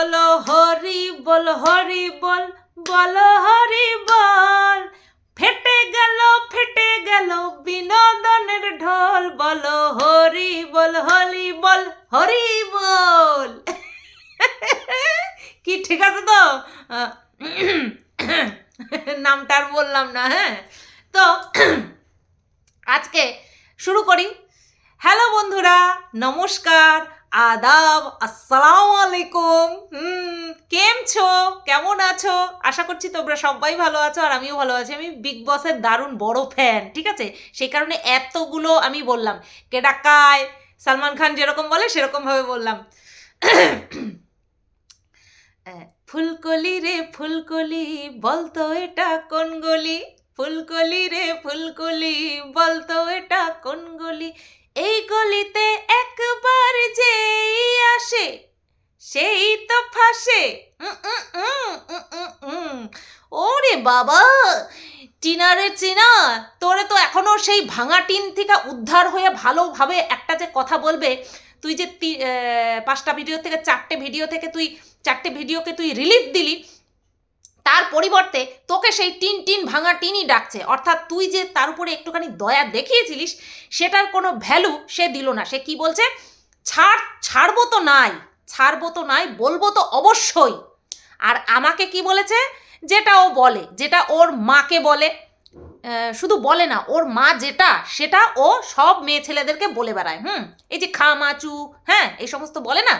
বলো হরি বল হরি বল, বলো হরি বল। ফেটে গেল ফেটে গেল বিনোদনের ঢোল। বলো হরি বল হরি বল হরি বল। কি ঠিক আছে তো? নামটা আর বললাম না হ্যাঁ? তো আজকে শুরু করি। হ্যালো বন্ধুরা, নমস্কার। আদাব, আসসালামু আলাইকুম। হুম কেম છો কেমন আছো? আশা করছি তোমরা সবাই ভালো আছো আর আমিও ভালো আছি। আমি বিগ বসের দারুণ বড় ফ্যান ঠিক আছে? সেই কারণে এতগুলো আমি বললাম। কে ডাকায় সালমান খান যেরকম বলে, সেরকমভাবে বললাম। ফুলকলি রে ফুলকলি বলতো এটা কোন গলি? ফুলকলি রে ফুলকলি বলতো এটা কোন গলি? এই গলিতে একবার যেই আসে, সেই তো ফাঁসে। ওরে বাবা টিনারে চিনা, তোরে তো এখনও সেই ভাঙা টিন থেকে উদ্ধার হয়ে ভালোভাবে একটা যে কথা বলবে, তুই যে পাঁচটা ভিডিও থেকে, চারটে ভিডিও থেকে তুই, চারটে ভিডিওকে তুই রিলিফ দিলি তার পরিবর্তে তোকে সেই টিন টিন ভাঙা টিনই ডাকছে। অর্থাৎ তুই যে তার উপরে একটুখানি দয়া দেখিয়েছিলিস, সেটার কোনো ভ্যালু সে দিল না। সে কি বলছে? ছাড়, ছাড়বো তো নাই, ছাড়বো তো নাই, বলব তো অবশ্যই। আর আমাকে কি বলেছে? যেটা ও বলে, যেটা ওর মাকে বলে। শুধু বলে না, ওর মা যেটা, সেটা ও সব মেয়ে ছেলেদেরকে বলে বেড়ায়, হুম? এই যে খা মাচু হ্যাঁ এই সমস্ত বলে না?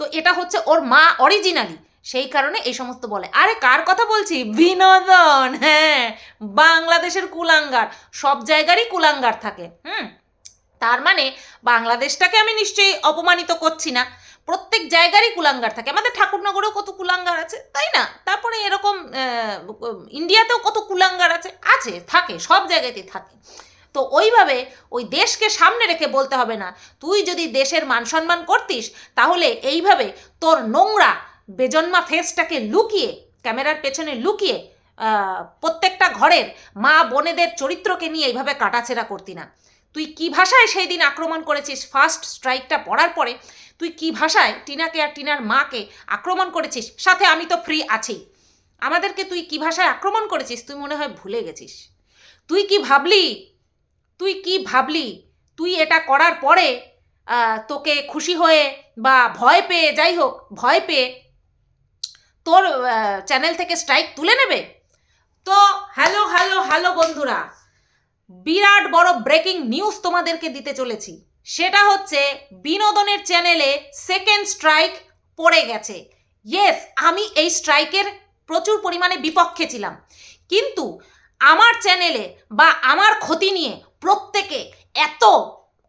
তো এটা হচ্ছে ওর মা অরিজিনালি সেই কারণে এই সমস্ত বলে। আরে কার কথা বলছি? বিনোদন হ্যাঁ। বাংলাদেশের কুলাঙ্গার। সব জায়গারই কুলাঙ্গার থাকে, হুম? তার মানে বাংলাদেশটাকে আমি নিশ্চয়ই অপমানিত করছি না। প্রত্যেক জায়গারই কুলাঙ্গার থাকে। আমাদের ঠাকুরনগরেও কত কুলাঙ্গার আছে, তাই না? তারপরে এরকম ইন্ডিয়াতেও কত কুলাঙ্গার আছে আছে, থাকে, সব জায়গাতেই থাকে। তো ওইভাবে ওই দেশকে সামনে রেখে বলতে হবে না। তুই যদি দেশের মান সম্মান করতিস, তাহলে এইভাবে তোর নোংরা বেজন্মা ফেসটাকে লুকিয়ে ক্যামেরার পেছনে লুকিয়ে প্রত্যেকটা ঘরের মা বোনেদের চরিত্রকে নিয়ে এইভাবে কাটাছেড়া করতি না। তুই কি ভাষায় সেই দিন আক্রমণ করেছিস? ফার্স্ট স্ট্রাইকটা পড়ার পরে তুই কি ভাষায় টিনাকে আর টিনার মাকে আক্রমণ করেছিস? সাথে আমি তো ফ্রি আছি। আমাদেরকে তুই কি ভাষায় আক্রমণ করেছিস? তুই মনে হয় ভুলে গেছিস। তুই কি ভাবলি? তুই কি ভাবলি? তুই এটা করার পরে তোকে খুশি হয়ে বা ভয় পেয়ে, যাই হোক, ভয় পেয়ে তোর চ্যানেল থেকে স্ট্রাইক তুলে নেবে। তো হ্যালো হ্যালো হ্যালো বন্ধুরা, বিরাট বড় ব্রেকিং নিউজ তোমাদেরকে দিতে চলেছি। সেটা হচ্ছে বিনোদনের চ্যানেলে সেকেন্ড স্ট্রাইক পড়ে গেছে। ইয়েস আমি এই স্ট্রাইকের প্রচুর পরিমাণে বিপক্ষে ছিলাম। কিন্তু আমার চ্যানেলে বা আমার ক্ষতি নিয়ে প্রত্যেকে এত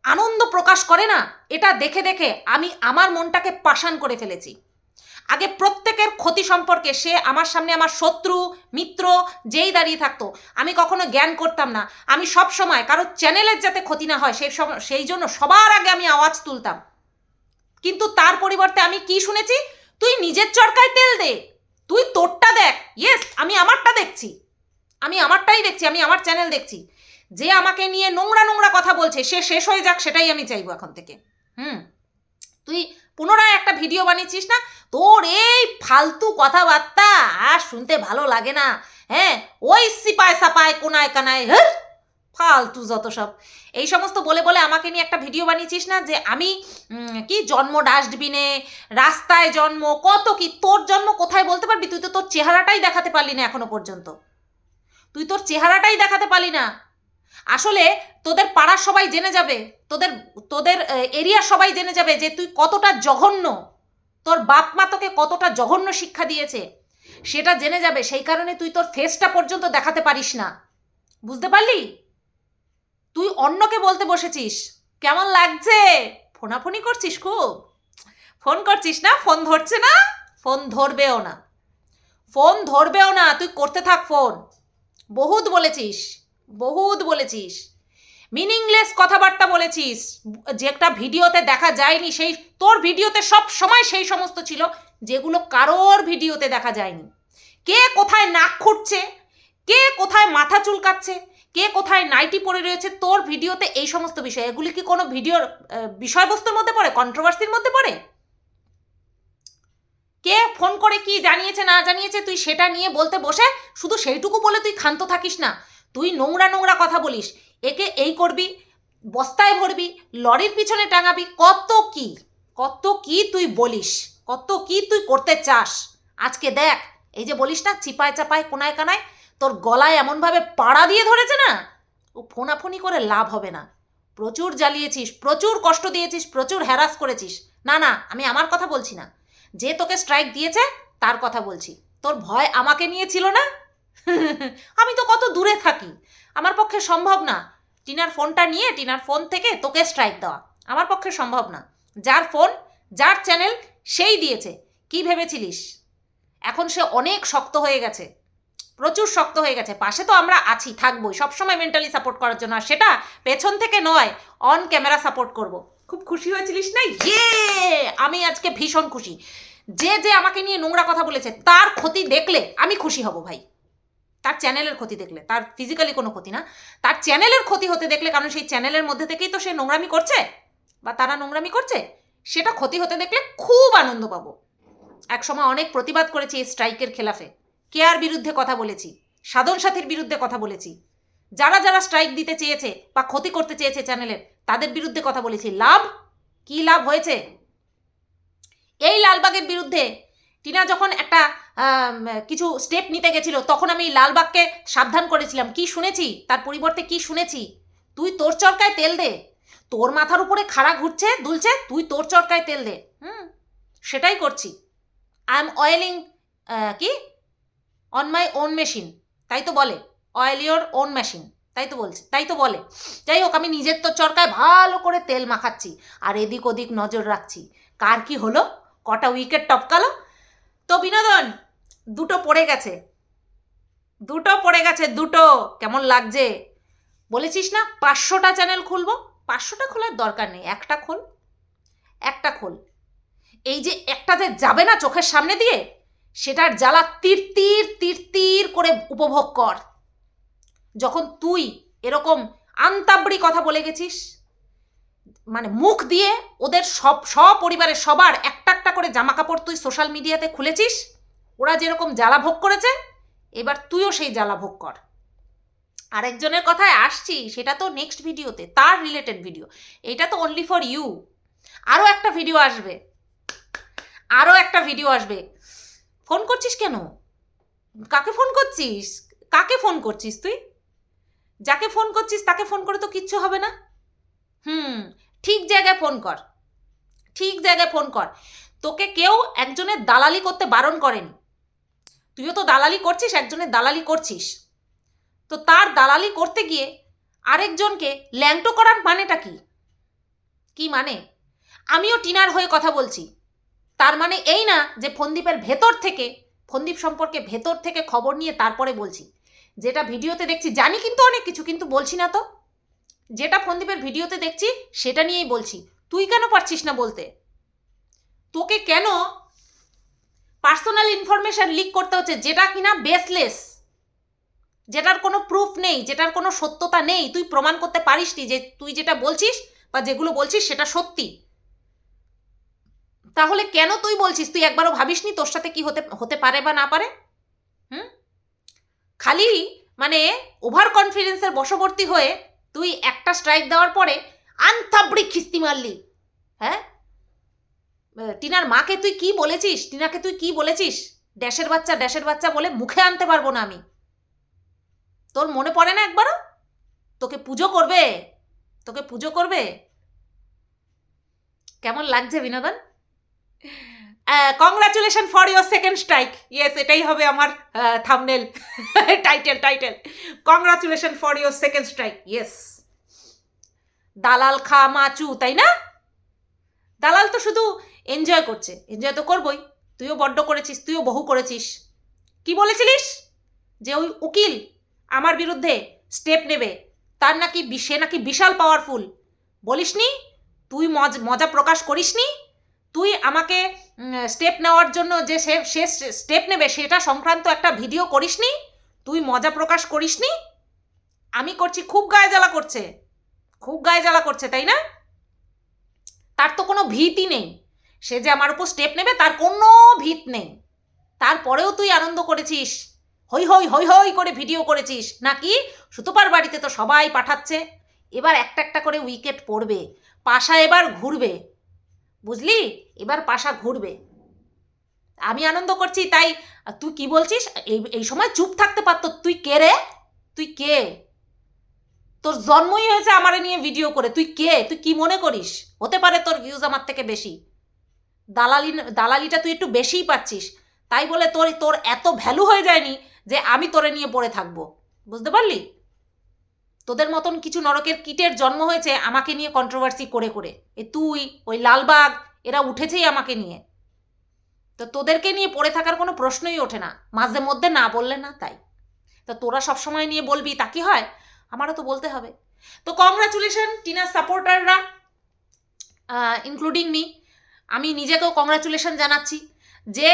আনন্দ প্রকাশ করে না, এটা দেখে দেখে আমি আমার মনটাকে পাষাণ করে ফেলেছি। আগে প্রত্যেকের ক্ষতি সম্পর্কে সে আমার সামনে আমার শত্রু, মিত্র, যেই দাঁড়িয়ে থাকতো, আমি কখনো জ্ঞান করতাম না। আমি সব সময় কারও চ্যানেলের যাতে ক্ষতি না হয়, সেই সেই জন্য সবার আগে আমি আওয়াজ তুলতাম। কিন্তু তার পরিবর্তে আমি কি শুনেছি? তুই নিজের চরকায় তেল দে। তুই তোরটা দেখ। ইয়েস, আমি আমারটা দেখছি। আমি আমারটাই দেখছি, আমি আমার চ্যানেল দেখছি। যে আমাকে নিয়ে নোংরা নোংরা কথা বলছে, সে শেষ হয়ে যাক, সেটাই আমি চাইব এখন থেকে। হুম। তুই পুনরায় একটা ভিডিও বানিয়েছিস না? তোর এই ফালতু কথাবার্তা আর শুনতে ভালো লাগে না। হ্যাঁ? ওই সিপায় সাপায় কোনায় কানায় হ্যাঁ? ফালতু যত সব। এই সমস্ত বলে বলে আমাকে নিয়ে একটা ভিডিও বানিয়েছিস না যে আমি কি জন্ম ডাস্টবিনে রাস্তায় জন্ম, কত কি, তোর জন্ম কোথায় বলতে পারবি? তুই তো তোর চেহারাটাই দেখাতে পারলি না এখনও পর্যন্ত। তুই তোর চেহারাটাই দেখাতে পারলি না। আসলে তোদের পাড়ার সবাই জেনে যাবে, তোদের তোদের এরিয়া সবাই জেনে যাবে যে তুই কতটা জঘন্য, তোর বাপ মা তোকে কতটা জঘন্য শিক্ষা দিয়েছে। সেটা জেনে যাবে, সেই কারণে তুই তোর ফেসটা পর্যন্ত দেখাতে পারিস না। বুঝতে পারলি? তুই অন্যকে বলতে বসেছিস। কেমন লাগছে? ফোনাফোনি করছিস খুব? ফোন করছিস না? ফোন ধরছে না? ফোন ধরবেও না। ফোন ধরবেও না, তুই করতে থাক ফোন। বহুত বলেছিস। বহুত বলেছিস। মিনিংলেস কথাবার্তা বলেছিস। যেটা ভিডিওতে দেখা যায়নি, সেই তোর ভিডিওতে সব সময় সেই সমস্ত ছিল, যেগুলো কারোর ভিডিওতে দেখা যায়নি। কে কোথায় নাক খুঁটছে কে কোথায় মাথা চুলকাচ্ছে, কে কোথায় নাইটি পরে রয়েছে, তোর ভিডিওতে এই সমস্ত বিষয়। এগুলি কি কোনো ভিডিওর বিষয়বস্তুর মধ্যে পড়ে? কন্ট্রোভার্সির মধ্যে পড়ে? কে ফোন করে কি জানিয়েছে, না জানিয়েছে, তুই সেটা নিয়ে বলতে বসে, শুধু সেইটুকু বলে তুই ক্ষান্ত থাকিস না। তুই নোংরা নোংরা কথা বলিস, একে এই করবি, বস্তায় ভরবি, লরির পিছনে টাঙাবি, কত কি কত কি তুই বলিস, কত কি তুই করতে চাস? আজকে দেখ, এই যে বলিস না, চিপায় চাপায়, কোনায় কানায়, তোর গলায় এমনভাবে পাড়া দিয়ে ধরেছে না, ও ফোনাফোনি করে লাভ হবে না। প্রচুর জ্বালিয়েছিস, প্রচুর কষ্ট দিয়েছিস, প্রচুর হ্যারাস করেছিস। না না, আমি আমার কথা বলছি না। যে তোকে স্ট্রাইক দিয়েছে, তার কথা বলছি। তোর ভয় আমাকে নিয়ে ছিল না? আমি তো কত দূরে থাকি। আমার পক্ষে সম্ভব না। টিনার ফোনটা নিয়ে, টিনার ফোন থেকে তোকে স্ট্রাইক দেওয়া। আমার পক্ষে সম্ভব না। যার ফোন, যার চ্যানেল সেই দিয়েছে। কি ভেবেছিলিস? এখন সে অনেক শক্ত হয়ে গেছে। প্রচুর শক্ত হয়ে গেছে। পাশে তো আমরা আছি, থাকবোই। সবসময় মেন্টালি সাপোর্ট করার জন্য। আর সেটা পেছন থেকে নয় অন ক্যামেরা সাপোর্ট করব। খুব খুশি হয়েছিলিস না? ইয়ে আমি আজকে ভীষণ খুশি। যে যে আমাকে নিয়ে নোংরা কথা বলেছে, তার ক্ষতি দেখলে আমি খুশি হব ভাই। তার চ্যানেলের ক্ষতি দেখলে, তার ফিজিক্যালি কোনো ক্ষতি না। তার চ্যানেলের ক্ষতি হতে দেখলে, কারণ সেই চ্যানেলের মধ্যে থেকেই তো সে নোংরামি করছে, বা তারা নোংরামি করছে, সেটা ক্ষতি হতে দেখলে খুব আনন্দ পাবো। একসময় অনেক প্রতিবাদ করেছি এই স্ট্রাইকের খেলাফে। কেয়ার বিরুদ্ধে কথা বলেছি? সাধন সাথীর বিরুদ্ধে কথা বলেছি। যারা যারা স্ট্রাইক দিতে চেয়েছে, বা ক্ষতি করতে চেয়েছে চ্যানেলের তাদের বিরুদ্ধে কথা বলেছি। লাভ? কি লাভ হয়েছে? এই লালবাগের বিরুদ্ধে টিনা যখন একটা কিছু স্টেপ নিতে গেছিল, তখন আমি লালবাগকে সাবধান করেছিলাম। কি শুনেছি? তার পরিবর্তে কি শুনেছি? তুই তোর চরকায় তেল দে। তোর মাথার উপরে খাড়া ঘুরছে, দুলছে, তুই তোর চরকায় তেল দে। হুম, সেটাই করছি। আই এম অয়েলিং কি? অন মাই ওন মেশিন তাই তো বলে। অয়েল ইয়োর ওন মেশিন তাই তো বলছে। তাই তো বলে। যাই হোক, আমি নিজের তো চরকায় ভালো করে তেল মাখাচ্ছি। আর এদিক ওদিক নজর রাখছি। কার কি হলো? কটা উইকেট টপকালো? তো বিনোদন, দুটো পড়ে গেছে। দুটো পড়ে গেছে, দুটো। কেমন লাগছে? বলেছিস না, পাঁচশোটা চ্যানেল খুলবো? পাঁচশোটা খোলার দরকার নেই, একটা খোল। একটা খোল। এই যে একটা যে যাবে না চোখের সামনে দিয়ে, সেটার জ্বালা তীর তীর তীর তীর করে উপভোগ কর। যখন তুই এরকম আন্তাবড়ি কথা বলে গেছিস মানে মুখ দিয়ে ওদের সব, সপরিবারের সবার একটা একটা করে জামা কাপড় তুই সোশ্যাল মিডিয়াতে খুলেছিস, ওরা যেরকম জ্বালা ভোগ করেছে, এবার তুইও সেই জ্বালা ভোগ কর। আরেকজনের কথায় আসছি, সেটা তো নেক্সট ভিডিওতে তার রিলেটেড ভিডিও এটা তো অনলি ফর ইউ আরও একটা ভিডিও আসবে আরও একটা ভিডিও আসবে। ফোন করছিস কেন? কাকে ফোন করছিস? কাকে ফোন করছিস তুই? যাকে ফোন করছিস, তাকে ফোন করে তো কিচ্ছু হবে না। হুম, ঠিক জায়গায় ফোন কর। ঠিক জায়গায় ফোন কর। তোকে কেউ একজনের দালালি করতে বারণ করেনি। তুইও তো দালালি করছিস, একজনের দালালি করছিস। তো তার দালালি করতে গিয়ে আরেকজনকে ল্যাংটো করার মানেটা কি? কি মানে? আমিও টিনার হয়ে কথা বলছি। তার মানে এই না যে ফন্দীপের ভেতর থেকে, ফন্দীপ সম্পর্কে ভেতর থেকে খবর নিয়ে তারপরে বলছি। যেটা ভিডিওতে দেখছি, জানি কিন্তু অনেক কিছু, কিন্তু বলছি না তো। যেটা ফন্দীপের ভিডিওতে দেখছি, সেটা নিয়েই বলছি। তুই কেন পারছিস না বলতে? তোকে কেন পার্সোনাল ইনফরমেশন লিক করতে হচ্ছে, যেটা কিনা বেসলেস যেটার কোনো প্রুফ নেই, যেটার কোনো সত্যতা নেই, তুই প্রমাণ করতে পারিস নি যে তুই যেটা বলছিস বা যেগুলো বলছিস সেটা সত্যি। তাহলে কেন তুই বলছিস? তুই একবারও ভাবিসনি তোর সাথে কি হতে হতে পারে বা না পারে? হুম? খালি মানে ওভার কনফিডেন্সের বশবর্তী হয়ে তুই একটা স্ট্রাইক দেওয়ার পরে আন্তাবড়ি খিস্তি মারলি। হ্যাঁ? টিনার মাকে তুই কি বলেছিস? টিনাকে তুই কি বলেছিস? ড্যাশের বাচ্চা ড্যাশের বাচ্চা বলে মুখে আনতে পারব না আমি। তোর মনে পড়ে না একবারও? তোকে পুজো করবে? তোকে পুজো করবে? কেমন লাগছে বিনোদন? Congratulation for your second strike yes এটাই হবে আমার thumbnail title title congratulation for your second strike yes দালাল খা মাচু, তাই না? দালাল তো শুধু এনজয় করছে। এনজয় তো করবই। তুইও বড্ড করেছিস, তুইও বহু করেছিস। কি বলেছিলিস? যে ওই উকিল আমার বিরুদ্ধে স্টেপ নেবে। তার নাকি সে নাকি বিশাল পাওয়ারফুল বলিসনি? তুই মজ, মজা প্রকাশ করিসনি? তুই আমাকে স্টেপ নেওয়ার জন্য যে সে সে স্টেপ নেবে, সেটা সংক্রান্ত একটা ভিডিও করিসনি? তুই মজা প্রকাশ করিসনি? আমি করছি, খুব গায়ে জ্বালা করছে। খুব গায়ে জ্বালা করছে, তাই না? তার তো কোনো ভীতি নেই। সে যে আমার উপর স্টেপ নেবে, তার কোনো ভিত নেই। তারপরেও তুই আনন্দ করেছিস। হই হই হই হই করে ভিডিও করেছিস। নাকি? সুতোপার বাড়িতে তো সবাই পাঠাচ্ছে। এবার একটা একটা করে উইকেট পড়বে। পাশা এবার ঘুরবে। বুঝলি? এবার পাশা ঘুরবে। আমি আনন্দ করছি, তাই তুই কি বলছিস? এই এই সময় চুপ থাকতে পারতো। তুই কে রে? তুই কে? তোর জন্মই হয়েছে আমারে নিয়ে ভিডিও করে। তুই কে? তুই কি মনে করিস? হতে পারে তোর ভিউজ আমার থেকে বেশি। দালালি, দালালিটা তুই একটু বেশিই পাচ্ছিস। তাই বলে তোর তোর এত ভ্যালু হয়ে যায়নি যে আমি তোরে নিয়ে পড়ে থাকব। বুঝতে পারলি? তোদের মতন কিছু নরকের কীটের জন্ম হয়েছে আমাকে নিয়ে কন্ট্রোভার্সি করে করে। এ তুই, ওই লালবাগ এরা উঠেছেই আমাকে নিয়ে। তো তোদেরকে নিয়ে পড়ে থাকার কোনো প্রশ্নই ওঠে না। মাঝে মধ্যে না বললে না তাই। তো তোরা সবসময় নিয়ে বলবি, তা কি হয়? আমারও তো বলতে হবে। তো কংগ্রাচুলেশন টিনার সাপোর্টাররা ইনক্লুডিং মি আমি নিজেকেও কংগ্রাচুলেশন জানাচ্ছি যে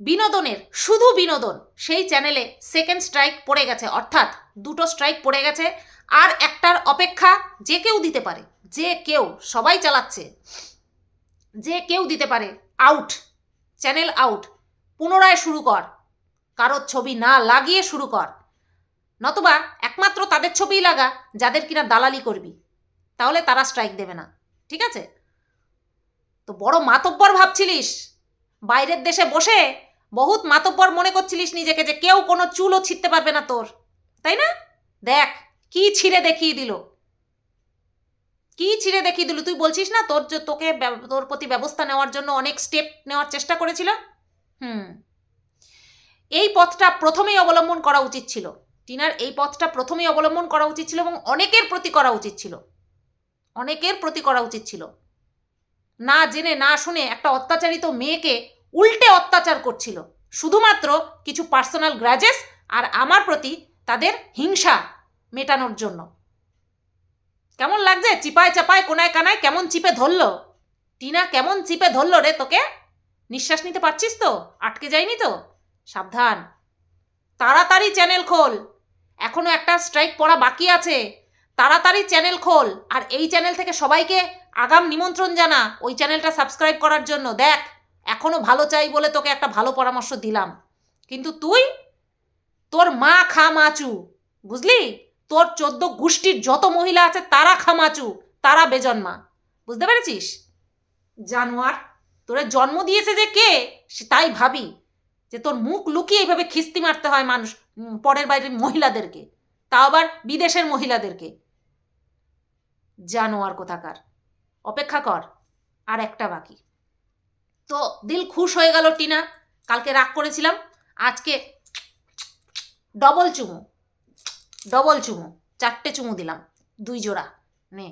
বিনোদনের, শুধু বিনোদন, সেই চ্যানেলে সেকেন্ড স্ট্রাইক পড়ে গেছে, অর্থাৎ দুটো স্ট্রাইক পড়ে গেছে, আর একটার অপেক্ষা যে কেউ দিতে পারে, যে কেউ, সবাই চালাচ্ছে, যে কেউ দিতে পারে আউট চ্যানেল আউট পুনরায় শুরু কর, কারোর ছবি না লাগিয়ে শুরু কর, নতুবা একমাত্র তাদের ছবিই লাগা, যাদের কিনা দালালি করবি, তাহলে তারা স্ট্রাইক দেবে না, ঠিক আছে? তো বড় মাতব্বর ভাবছিলিস, বাইরের দেশে বসে বহুত মাতব্বর মনে করছিলিস নিজেকে যে কেউ কোনো চুলও ছিঁড়তে পারবে না তোর, তাই না? দেখ, কি ছিঁড়ে দেখিয়ে দিল? কি ছিঁড়ে দেখিয়ে দিল? তুই বলছিস না তোর যে তোকে তোর প্রতি ব্যবস্থা নেওয়ার জন্য অনেক স্টেপ নেওয়ার চেষ্টা করেছিল হুম। এই পথটা প্রথমেই অবলম্বন করা উচিত ছিল। টিনার এই পথটা প্রথমেই অবলম্বন করা উচিত ছিল এবং অনেকের প্রতি করা উচিত ছিল। অনেকের প্রতি করা উচিত ছিল। না জেনে, না শুনে একটা অত্যাচারিত মেয়েকে উল্টে অত্যাচার করছিল। শুধুমাত্র কিছু পার্সোনাল গ্রাজেস আর আমার প্রতি তাদের হিংসা মেটানোর জন্য। কেমন লাগছে? চিপায় চাপায়, কোনায় কানায় কেমন চিপে ধরলো? টিনা, কেমন চিপে ধরলো রে তোকে? নিঃশ্বাস নিতে পারছিস তো? আটকে যায়নি তো? সাবধান। তাড়াতাড়ি চ্যানেল খোল। এখনও একটা স্ট্রাইক পড়া বাকি আছে। তাড়াতাড়ি চ্যানেল খোল। আর এই চ্যানেল থেকে সবাইকে আগাম নিমন্ত্রণ জানা ওই চ্যানেলটা সাবস্ক্রাইব করার জন্য। দেখ। এখনও ভালো চাই বলে তোকে একটা ভালো পরামর্শ দিলাম। কিন্তু তুই, তোর মা খা মাচু বুঝলি? তোর চোদ্দ গোষ্ঠীর যত মহিলা আছে তারা খামাচু, তারা বেজন্মা। বুঝতে পেরেছিস? জানোয়ার, তোরে জন্ম দিয়েছে যে কে? সে তাই ভাবি যে তোর মুখ লুকিয়ে এইভাবে খিস্তি মারতে হয় মানুষ পরের বাইরের মহিলাদেরকে, তাও আবার বিদেশের মহিলাদেরকে। জানোয়ার কোথাকার? অপেক্ষা কর, আর একটা বাকি। তো দিল খুশ হয়ে গেল টিনা। কালকে রাগ করেছিলাম, আজকে ডবল চুমু ডবল চুমু, চারটে চুমু দিলাম, দুই জোড়া, নে।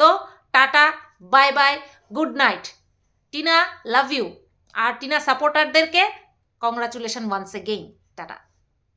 তো tata bye bye good night Tina love you আর টিনা সাপোর্টারদেরকে কংগ্রাচুলেশন ওয়ান্স এগেইন টাটা।